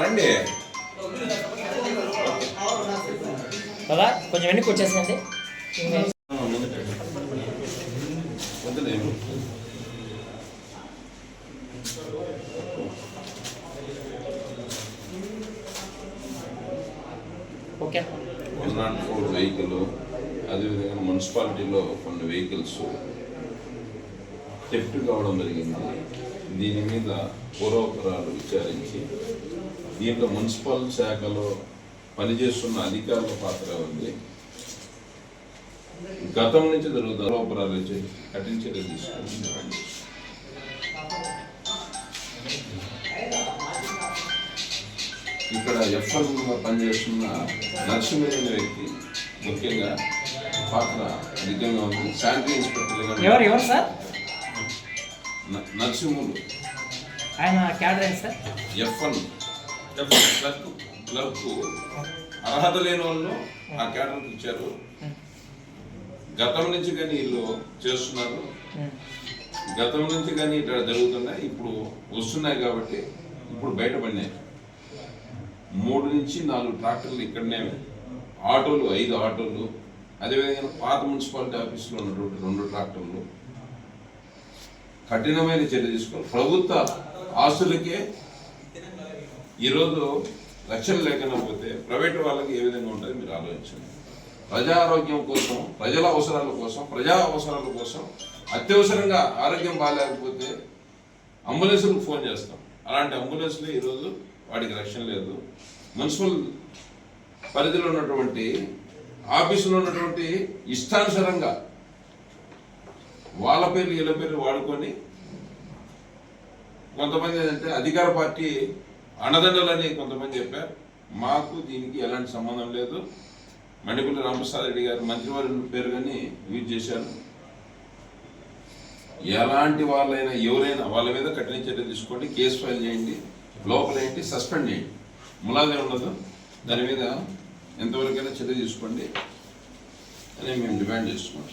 రండి బాబా కొంచెం వెనక్కి వచ్చేసిందండి. వద్దులే. Okay one nought four vehicle అదేవిధంగా మున్సిపాలిటీలో కొన్ని వెహికల్స్ థెఫ్ట్ కావడం జరిగింది. దీని మీద పూర్వపరాలు విచారించి దీంట్లో మున్సిపల్ శాఖలో పనిచేస్తున్న అధికారుల పాత్ర ఉంది. గతం నుంచి జరుగుతున్న పూర్వపరాలు కఠిన చర్యలు తీసుకుంటున్నారండి ఇక్కడ ఎఫ్ఎల్ పనిచేస్తున్న నరసింహయ్య అనే వ్యక్తి ముఖ్యంగా పాత్ర అధికంగా ఉంది. శానిటరీ ఇన్స్పెక్టర్ ఎవరు ఎవరు సార్? నరసింహులు. ఆయన cadre sir? FL. FL clerk clerk. అర్హత లేని వాళ్ళు ఆ క్యాడర్కి ఇచ్చారు. గతం నుంచి కానీ వీళ్ళు చేస్తున్నారు. గతం నుంచి కానీ ఇక్కడ జరుగుతున్నాయి. ఇప్పుడు వస్తున్నాయి కాబట్టి ఇప్పుడు బయటపడినాయి. మూడు నుంచి నాలుగు ట్రాక్టర్లు ఇక్కడనే ఆటోలు ఐదు ఆటోలు. అదేవిధంగా పాత మున్సిపాలిటీ ఆఫీసులో ఉన్నటువంటి రెండు ట్రాక్టర్లు. కఠినమైన చర్య తీసుకోవాలి. ప్రభుత్వ ఆస్తులకే ఈరోజు రక్షణ లేకుండా పోతే ప్రైవేట్ వాళ్ళకి ఏ విధంగా ఉంటుంది మీరు ఆలోచించండి. ప్రజా ఆరోగ్యం కోసం ప్రజల అవసరాల కోసం ప్రజా అవసరాల కోసం అత్యవసరంగా ఆరోగ్యం బాగాలేకపోతే అంబులెన్స్లకు ఫోన్ చేస్తాం. అలాంటి అంబులెన్స్లు ఈరోజు వాడికి రక్షణ లేదు. మున్సిపల్ పరిధిలో ఉన్నటువంటి ఆఫీసులో ఉన్నటువంటి ఇష్టానుసారంగా వాళ్ళ పేర్లు వీళ్ళ పేర్లు వాడుకొని కొంతమంది ఏంటంటే అధికార పార్టీ అండదండలని కొంతమంది చెప్పారు. మాకు దీనికి ఎలాంటి సంబంధం లేదు. మణిపల్లి రామప్రసాద్ రెడ్డి గారు మంత్రివారి పేరు కానీ యూజ్ చేశారు. ఎలాంటి వాళ్ళైనా ఎవరైనా వాళ్ళ మీద కఠిన చర్య తీసుకోండి కేసు ఫైల్ చేయండి లోపల ఏంటి సస్పెండ్ చేయండి. ములాదే ఉండదు. దాని మీద ఎంతవరకైనా చర్య తీసుకోండి అని మేము డిమాండ్ చేస్తున్నాం.